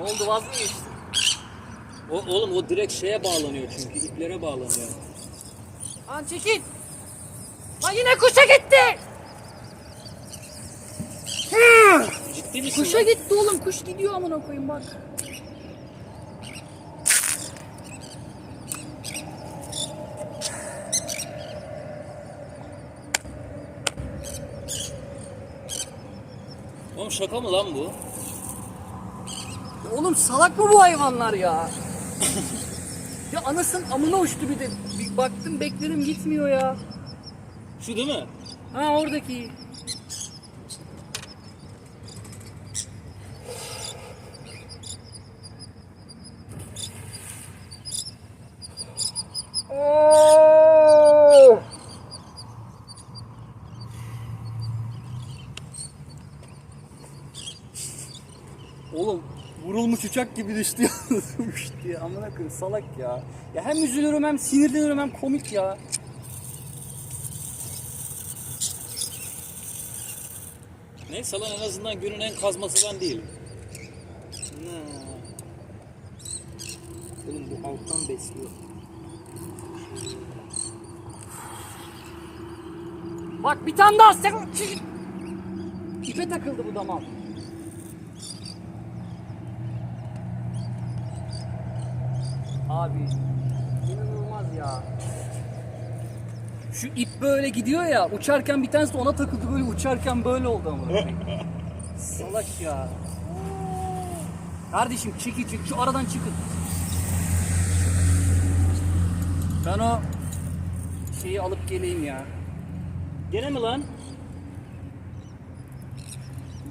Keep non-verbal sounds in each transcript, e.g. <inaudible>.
oldu vaz mı geçtin? O, oğlum o direkt şeye bağlanıyor çünkü iplere bağlanıyor. Lan çekil. Lan yine kuşa gitti. Ciddi misin? Kuşa lan? gitti oğlum. Kuş gidiyor amına koyayım bak. Oğlum şaka mı lan bu? Ya oğlum salak mı bu hayvanlar ya? <laughs> ya anasının amına uçtu bir de. Bir baktım beklerim gitmiyor ya. Şu değil mi? Ha oradaki. Oo! Oğlum vurulmuş uçak gibi düştü ya. düştü ya. Amına koyayım salak ya. Ya hem üzülüyorum hem sinirleniyorum hem komik ya. Neyse lan en azından günün en kazması ben değilim. Ne? Oğlum bu alttan besliyor. Bak bir tane daha sen İpe takıldı bu damal. Abi inanılmaz ya. Şu ip böyle gidiyor ya uçarken bir tanesi de ona takıldı böyle uçarken böyle oldu ama. <laughs> Salak ya. Kardeşim çekil çık şu aradan çıkın. Ben o şeyi alıp geleyim ya. Gene mi lan?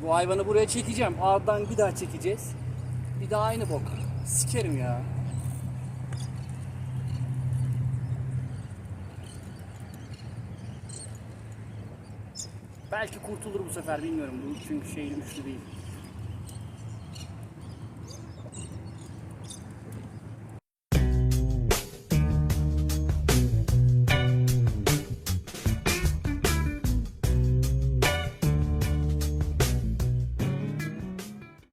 Bu hayvanı buraya çekeceğim. Ardından bir daha çekeceğiz. Bir daha aynı bok. Sikerim ya. Belki kurtulur bu sefer bilmiyorum. Bu çünkü şeyli güçlü değil.